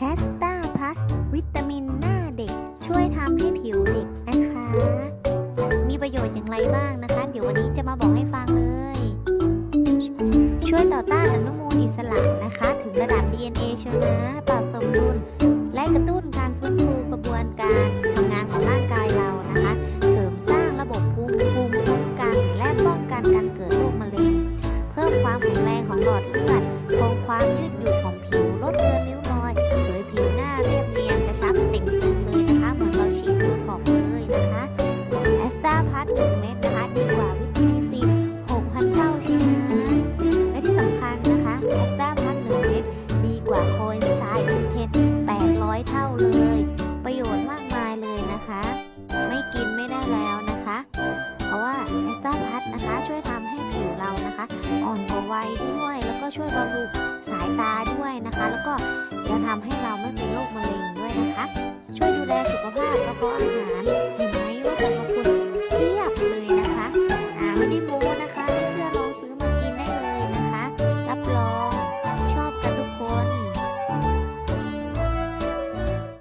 แอสตาพัสวิตามินหน้าเด็ก ช่วยทำให้ผิวเด็กนะคะ มีประโยชน์อย่างไรบ้างนะคะ เดี๋ยววันนี้จะมาบอกให้ฟังเลย ช่วยต่อต้านอนุมูลอิสระนะคะ ถึงระดับ DNA เชียวนะปรับสมดุลและกระตุ้นการฟื้นฟูกระบวนการทำงานของร่างกายเรานะคะ เสริมสร้างระบบภูมิภูมิคุ้มกันและป้องกันการเกิดโรคมะเร็ง เพิ่มความแข็งแรงของหลอดเลือด พัทหนึ่งเม็ดนะคะดีกว่าวิตามินซี6,000 เท่าใช่ไหมและที่สำคัญนะคะแอสตาพัทหนึ่งเม็ดดีกว่าโคเอนไซม์ยูเทน800 เท่าเลย ประโยชน์มากมายเลยนะคะ ไม่กินไม่ได้แล้วนะคะ เพราะว่าแอสตาพัทนะคะช่วยทำให้ผิวเรานะคะ อ่อนกว่าวัยด้วยแล้วก็ช่วยบำรุงสายตาด้วยนะคะ แล้วก็ยังทำให้เราไม่เป็นโรคมะเร็งด้วยนะคะ ช่วยดูแลสุขภาพกระเพาะอาหาร